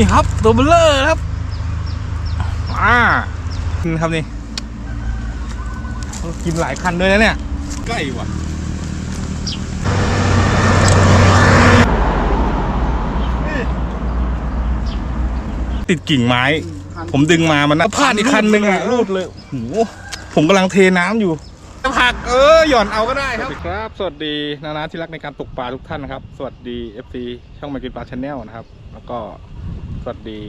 นี่ครับตัวเบลเลอร์ครับอ่านี่ครับนี่กินหลายคันด้วยนะเนี่ย ใกล้ว่ะติดกิ่งไม้ ผมดึงมามันนะพลาดอีกคันหนึ่งอะรูดเลยโอ้โหผมกำลังเทน้ำอยู่จะผักเออหย่อนเอาก็ได้ครับ สวัสดีครับ สวัสดีนานาที่รักในการตกปลาทุกท่านนะครับ สวัสดี FC ช่องมากินปลาชาแนลนะครับ แล้วก็ สวัสดี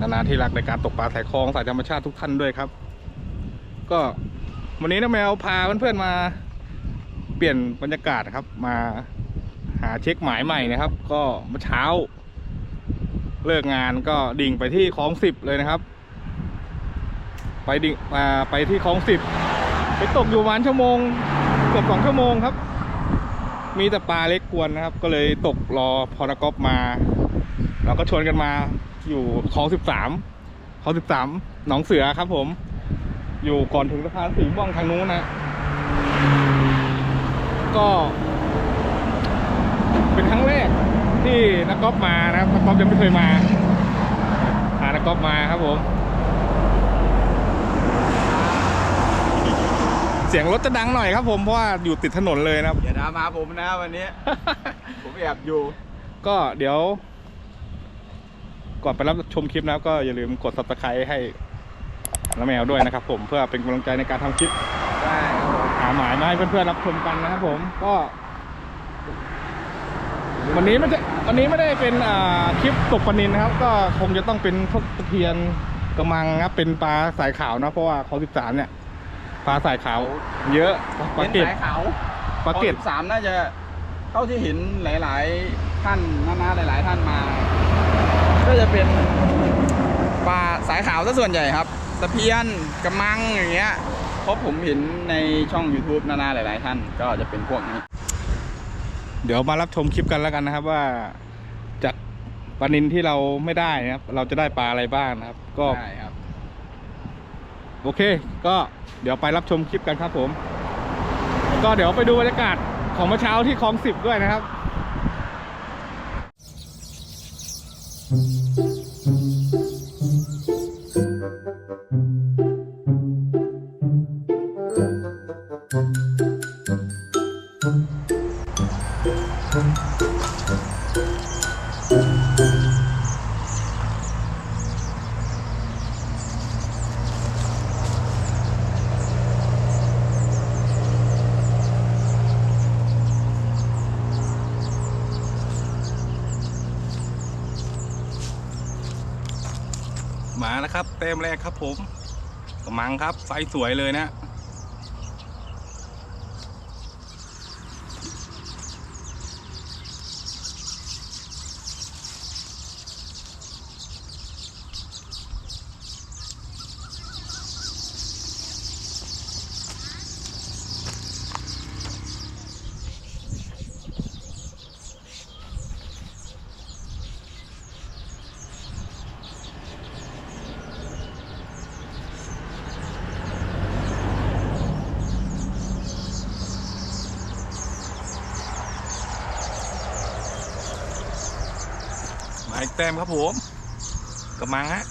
นานาที่รักในการตกปลาสายคลองสายธรรมชาติทุกท่านด้วยครับ ก็วันนี้น้าแมวพาเพื่อนๆมาเปลี่ยนบรรยากาศครับ มาหาเช็คหมายใหม่นะครับ ก็เมื่อเช้า เลิกงานก็ดิ่งไปที่คลองสิบเลยนะครับ ไปดิ่งมาไปที่คลองสิบไปตกอยู่ประมาณชั่วโมงเกือบสองชั่วโมงครับ มีแต่ปลาเล็กกวนนะครับ ก็เลยตกรอพอนกอบมา เราก็ชวนกันมาอยู่คลองสิบสามคลองสิบสามหนองเสือครับ ผม อยู่ก่อนถึงสะพานสีม่วงทางนู้นนะก็ เป็นครั้งแรกที่นักกอล์ฟมานะครับนักกอล์ฟยังไม่เคยมาหานักกอล์ฟมาครับผม เสียงรถจะดังหน่อยครับ ผมเพราะว่าอยู่ติดถนนเลยนะครับอย่าด่ามาผมนะวันนี้ ผมแอบอยู่ ก็เดี๋ยว ก่อนไปรับชมคลิปนะครับก็อย่าลืมกด subscribe ให้น้าแมวด้วยนะครับ ผมเพื่อเป็นกำลังใจในการทำคลิปได้ครับผมหาหมายมาให้เพื่อนๆรับชมกันนะครับผมก็ วันนี้ไม่ใช่วันนี้ไม่ได้เป็นอ่าคลิปตกปลานินนะครับ ก็คงจะต้องเป็นพวกตะเพียนกระมังนะครับเป็นปลาสายขาวนะเพราะว่าเขาสิบสามเนี่ยปลาสายขาว เยอะปลาเป็นเก็ดสายขาวปลาเก็ดสามน่าจะเท่าที่เห็นหลาย ๆ ท่านน้าๆหลาย ๆ ท่านมา ก็จะเป็นปลาสายขาวซะส่วนใหญ่ครับตะเพียนกระมังอย่างเงี้ยเพราะผมเห็นในช่อง YouTube นานาหลาย ๆ ท่านก็จะเป็นพวกนี้ เดี๋ยวมารับชมคลิปกันแล้วกันนะครับว่าจากปลานินที่เราไม่ได้นะครับ เราจะได้ปลาอะไรบ้างนะครับ ก็ได้ครับ โอเค ก็เดี๋ยวไปรับชมคลิปกันครับผมแล้วก็เดี๋ยวไปดูบรรยากาศของเมื่อเช้าที่คลองสิบด้วยนะครับ เต็มแรกครับผมกระมังครับไฟสวยเลยนะ แต้มครับผมกระมังฮะ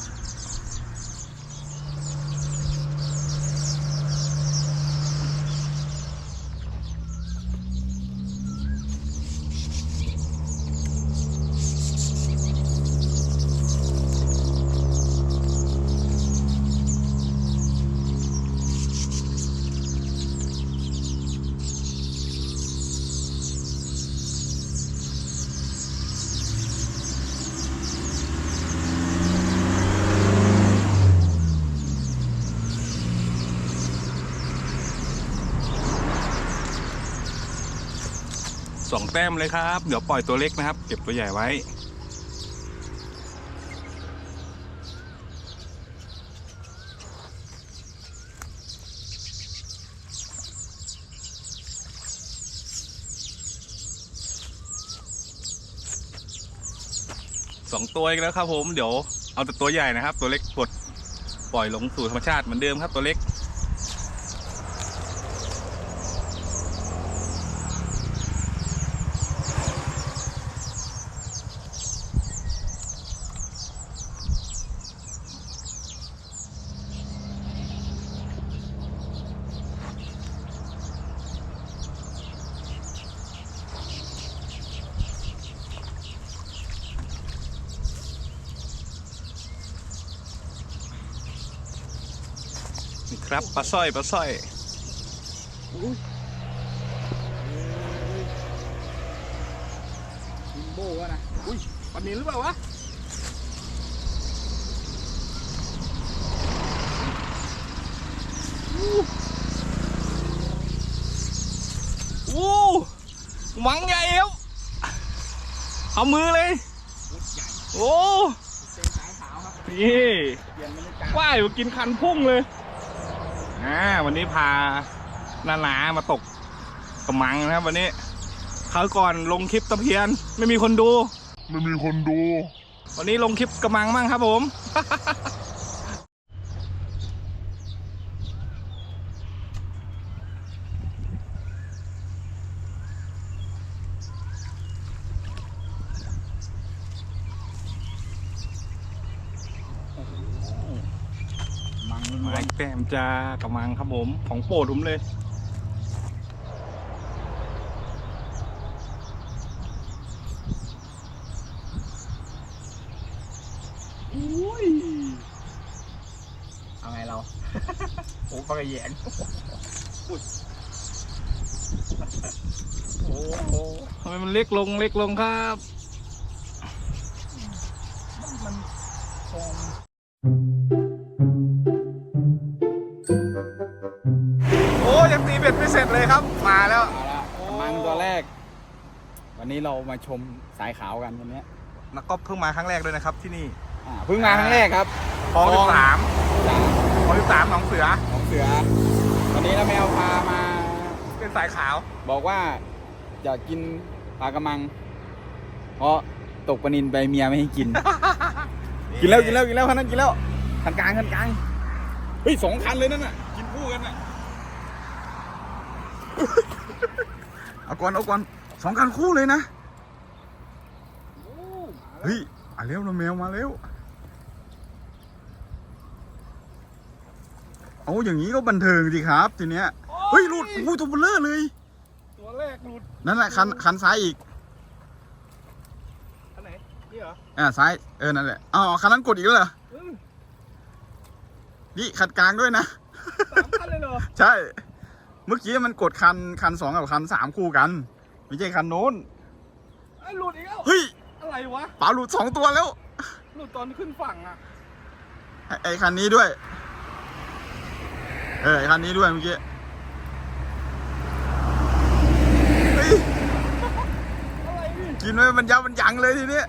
ต้มเลยครับ เดี๋ยวปล่อยตัวเล็กนะครับ เก็บตัวใหญ่ไว้สองตัวอีกแล้วครับผมเดี๋ยวเอาแต่ตัวใหญ่นะครับ ตัวเล็กกดปล่อยลงสู่ธรรมชาติเหมือนเดิมครับตัวเล็ก ครับปลาสร้อยปลาสร้อยบิมโบ้วะนะอุ้ยปลานินหรือเปล่าวะอู้มังใหญ่ครับเอามือเลยโอ้เป็นสายขาวครับนี่เปลี่ยนบรรยากาศ ว่ายมากินคันพุ่งเลย อ่าวันนี้พานานามาตกกระมังนะครับ วันนี้คราวก่อนลงคลิปตะเพียน ไม่มีคนดู ไม่มีคนดู วันนี้ลงคลิปกระมังมั่งครับผม มังไม้แก้มจ้ากระมังครับผมของโปรดผมเลยอุ้ยเอาไงเรา โอ้ปลากระแยงอุ้ยโอ้โหทำไมมันเล็กลงเล็กลงครับ มาแล้วเอาละกำมังตัวแรก วันนี้เรามาชมสายขาวกันวันเนี้ยนักกอล์ฟเพิ่งมาครั้งแรกด้วยนะครับที่นี่อ่าเพิ่งมาครั้งแรกครับคลองสิบสามจ้าคลองสิบสามหนองเสือของเสือ วันนี้น้าแมวพามา เป็นสายขาว บอกว่าอยากกินปลากระมัง เพราะตกปลานินไปเมียไม่ให้กิน กินแล้วกินแล้วกินแล้วคันนั้นกินแล้วคันกลางคันกลางเฮ้ยสองคันเลยนั่นน่ะ กินคู่กันน่ะ เอาก่อนเอาก่อนสองคันคู่เลยนะเฮ้ยมาเร็วน้องแมวมาเร็วเอาอย่างนี้ก็บันเทิงสิครับทีเนี้ยเฮ้ยหลุดอุ้ยตัวเบลเลอร์เลย ตัวแรกหลุดนั่นแหละคันคันซ้ายอีกอันไหนนี่เหรออ่าซ้ายเออนั่นแหละอ๋อคันนั้นกดอีกแล้วเหรออืมนี่คันกลางด้วยนะสามคันเลยเหรอใช่ เมื่อกี้มันกดคันคันสองกับคันสามคู่กัน ไม่ใช่คันโน้นไอ้ยหลุดอีกแล้วเฮ้ยอะไรวะปลาหลุดสองตัวแล้วหลุดตอนขึ้นฝั่งอะไอ้ไอ้คันนี้ด้วย เออไอ้คันนี้ด้วยเมื่อกี้เฮ้ยอะไรนี่กินไว้มันยับมันยังเลยทีเนี้ย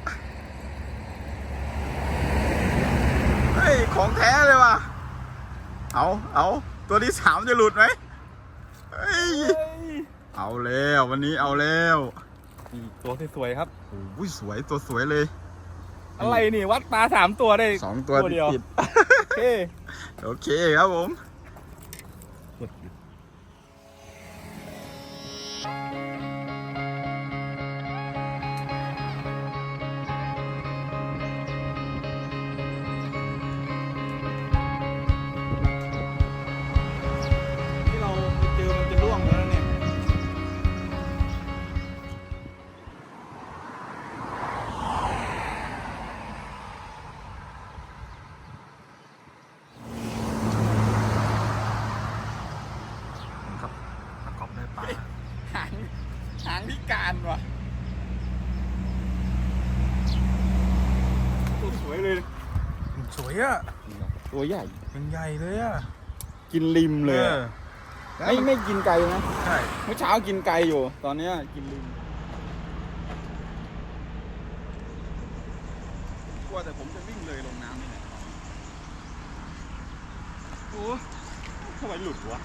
เฮ้ยของแท้เลยว่ะเอาเอาตัวที่สามจะหลุดไหม เฮ้ยเฮ้ยเอาแล้ววันนี้เอาแล้วนี่ตัวสวยๆครับโอ้ยสวยตัวสวยเลย อะไรนี่วัดปลาสามตัวได้สองตัวเดียวติดโอเคๆโอเคครับผม เลยสวยอะตัวใหญ่เป็นใหญ่เลยอะกินริมเลยออไม่ไม่กินไก่นะใช่เมื่อเช้ากินไก่อยู่ ตอนเนี้ยกินริมกลัวแต่ผมจะวิ่งเลยลงน้ำนี่แหละโอ้ทำไมหลุดวะ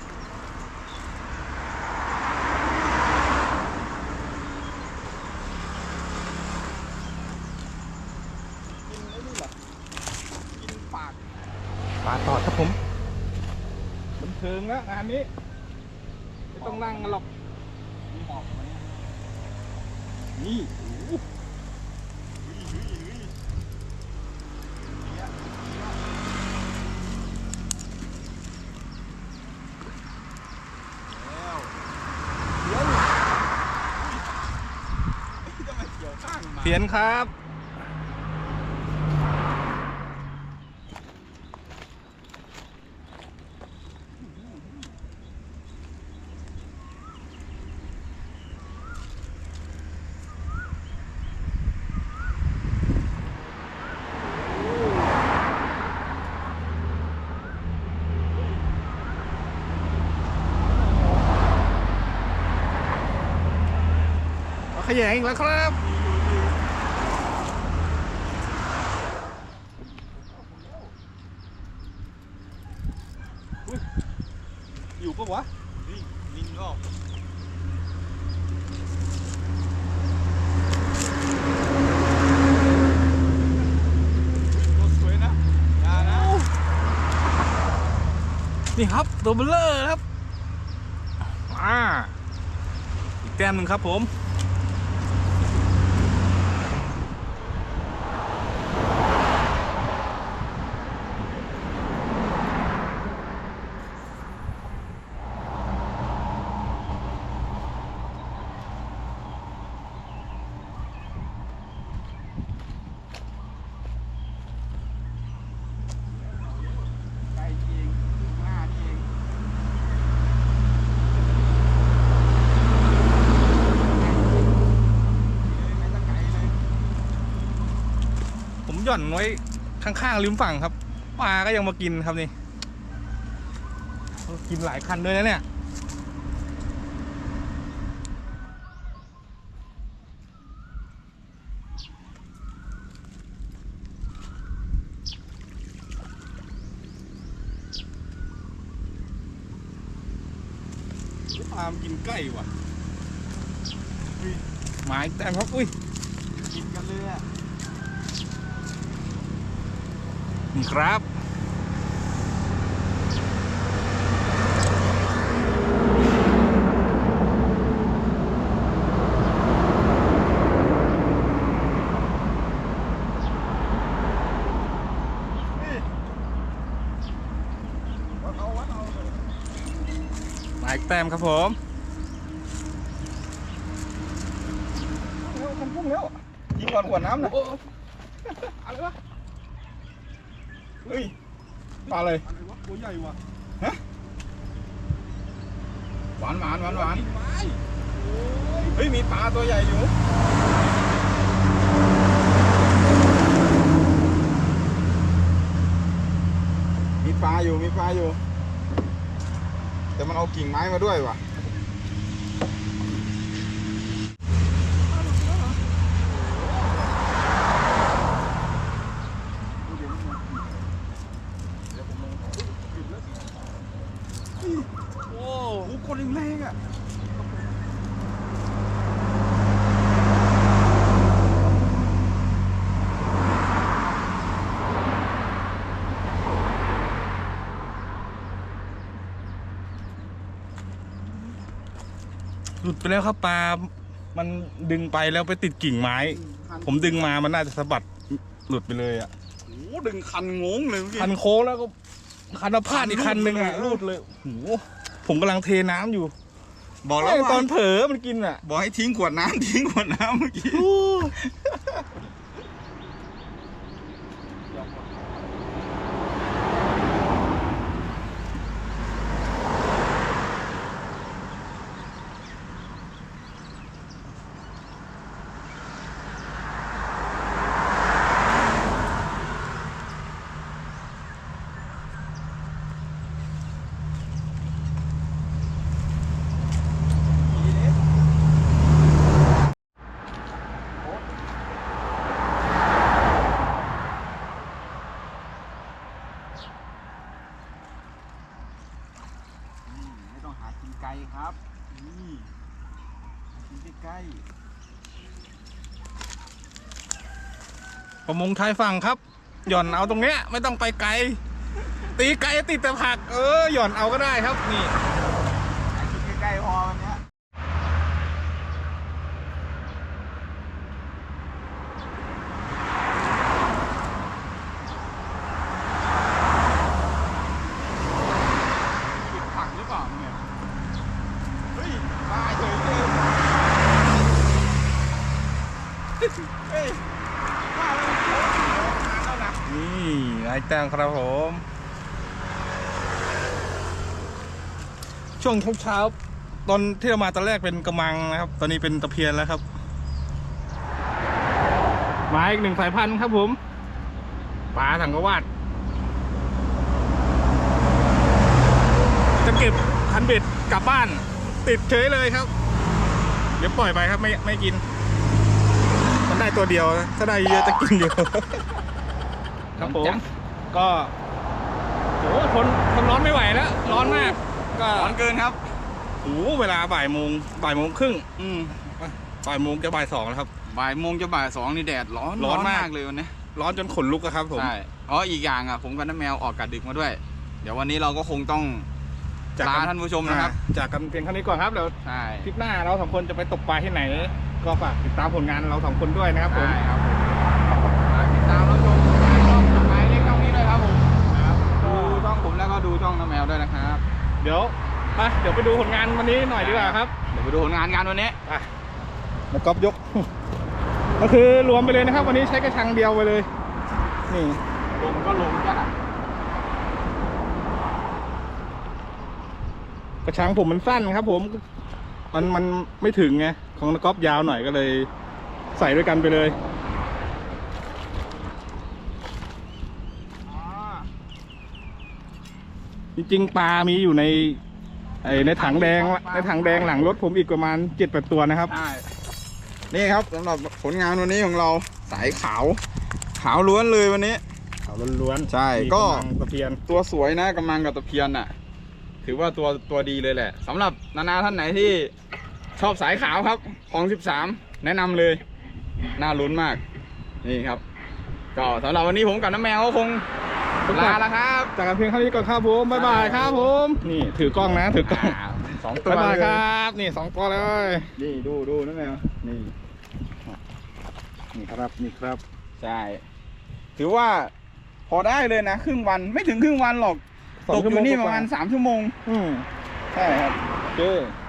กินไอ้นี่เหรอกินปาก ปลาตอดครับผมบันเทิงแล้วงานนี้ ไม่ต้องนั่งกันหรอกนี่เดี๋ยวเพียวข้างมาเพียนครับ ยงอีกแล้วครับอุ๊ยอยู่ปะวะลิงออกตัวสวยนะอย่านะนี่ครับ ตัวเบลเลอร์ครับ อ่า อีกแต้มหนึ่งครับผม ไกลจริงหน้านี่เองไม่ต้องไกลเลย ผมหย่ อนไว้ข้างๆริมฝั่งครับปลาก็ยังมากินครับนี่กินหลายคันด้วยนะเนี่ยปลามกินใกล้ว่ะอุ้ยหมายแต้มครับ อุ้ย กินกันเลยอะ นี่ครับวัดเอาวัดเอาเลยหมายแต้มครับผม เร็วมันพุ่งแล้วยิงก่อนขวดน้ำนะ อะไรวะ เฮ้ยปลาอะไร อะไร วะตัวใหญ่ว่ะหวานหวานหวานหวานไม้เฮ้ยมีปลาตัวใหญ่อยู่มีปลาอยู่มีปลาอยู่ แต่มันเอากิ่งไม้มาด้วยว่ะ โอ้ โอ้คนแรงๆอะ หลุดไปแล้วครับปลา มันดึงไปแล้วไปติดกิ่งไม้ ผมดึงมามันน่าจะสะบัดหลุดไปเลยอะโอ้ดึงคันงงเลยเมื่อกี้คันโค้งแล้วก็คันพาดอีกคันหนึ่งอะรูรูดดเลเลยยโอ้โหผมกำลังเทน้ำอยู่บอกแล้วแม่งตว่าอนเผลอมันกินอะ บอกให้ทิ้งขวดน้ำทิ้งขวดน้ำเมื่อกี้ ไม่ต้องหา กินไกลครับ นี่กินใกล้ประมงชายฝั่งครับ หย่อนเอาตรงเนี้ยไม่ต้องไปไกล ตีไกลติดแต่ผัก เออหย่อนเอาก็ได้ครับนี่ ๆหากินใกล้ๆพอวันเนี้ยกินผักหรือเปล่าเนี่ย เฮ้ยปลาเฉยเลยเฮ้ยว่าแล้วมั นโค้งโค้งนานแล้วนะนี่ไอ้แต้มครับผม ช่วงเช้าๆตอนที่เรามาตอนแรกเป็นกระมังนะครับ ตอนนี้เป็นตะเพียนแล้วครับ มาอีกหนึ่งสายพันธุ์ครับผมปลาถังกวาดจะเก็บคันเบ็ดกลับบ้านติดเฉยเลยครับ เดี๋ยวปล่อยไปครับไม่ไม่กิน มันได้ตัวเดียวนะถ้าได้เยอะจะกินอยู่ ครับผมจังก็โหทนทนร้อนไม่ไหวแล้ว ร้อนมาก ก็ร้อนเกินครับโอ้โหเวลาบ่ายโมงบ่ายโมงครึ่ง อืมบ่ายโมงจะบ่ายสองแล้วครับ บ่ายโมงจะบ่ายสองนี่แดดร้อนร้อนมากเลยวันนี้ ร้อนจนขนลุกอะครับผม ใช่ อ๋ออีกอย่างอะ ผมกับน้าแมวออกกัดดึกมาด้วย เดี๋ยววันนี้เราก็คงต้องจากลากันท่านผู้ชมนะครับอ่าจากกันเพียงเท่านี้ก่อนครับเดี๋ยวใช่คลิปหน้าเราสองคนจะไปตกปลาที่ไหน ก็ฝากติดตามผลงานเราสองคนด้วยนะครับผมใช่ครับผมฝากติดตามรับชมช่องหมายเลขช่องนี้ด้วยครับผมครับดูช่องผมแล้วก็ดูช่องน้าแมวด้วยนะครับเดี๋ยวไปเดี๋ยวไปดูผลงานวันนี้หน่อยดีกว่าครับเดี๋ยวไปดูผลงานกันวันนี้ไปแล้วก๊อฟยก ก็คือรวมไปเลยนะครับ วันนี้ใช้กระชังเดียวไปเลย นี่ลงก็ลงจ้ะกระชังผมมันสั้นครับ ผม มันมันไม่ถึงไง ของนักกอล์ฟยาวหน่อยก็เลยใส่ด้วยกันไปเลยจริงๆปลามีอยู่ในไอในถังแดงในถังแดงหลังรถผมอีกประมาณเจ็ดแปดตัวนะครับ ใช่นี่ครับสำหรับผลงานวันนี้ของเราสายขาว ขาวล้วนเลยวันนี้เขาล้วนๆใช่มีก็ำลังตะเพียน ตัวสวยนะกำลังกับตะเพียนน่ะ ถือว่าตัวตัวดีเลยแหละสำหรับนานาท่านไหนที่ ชอบสายขาวครับของ13แนะนำเลย น่าลุ้นมาก นี่ครับ ก็สำหรับวันนี้ผมกับน้าแมวก็คงลาแล้วครับ จากกันเพียงเท่านี้ก่อนครับผมบ๊ายบายครับผม นี่ถือกล้องนะถือกล้องอ่าสองตัวบ๊ายบายเลยครับ นี่สองตัวเลย นี่ดูดูน้าแมว นี่ นี่ครับนี่ครับ ใช่ ถือว่าพอได้เลยนะครึ่งวันไม่ถึงครึ่งวันหรอกสองตกชั่อวโมงยู่นี่กปว่าระมาณสามชั่วโมง อืมใช่ครับโอเค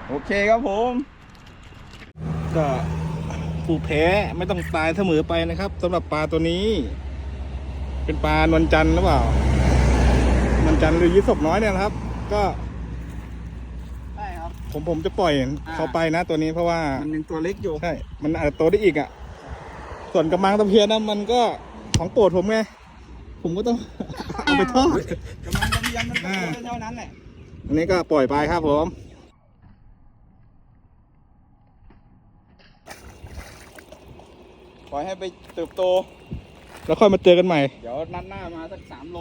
โอเคครับผม ก็ผู้แพ้ไม่ต้องตายเสมอไปนะครับสำหรับปลาตัวนี้ เป็นปลานวลจันทร์หรือเปล่านวลจันทร์หรือยิศบน้อยเนี่ยนะครับ ก็ใช่ครับ ผมผมจะปล่อยเขาไปนะตัวนี้เพราะว่ามันยังตัวเล็กอยู่ใช่มันอาจจะโตได้อีกอะ ส่วนกระมังตะเพียนนะมันก็ของโปรดผมไงผมก็ต้องเอาไปทอดกำลังจะเรียนมันอ่าเท่านั้นแหละอันนี้ก็ปล่อยไปครับผม ปล่อยให้ไปเติบโต แล้วค่อยมาเจอกันใหม่ เดี๋ยวนัดหน้ามาสักสามโล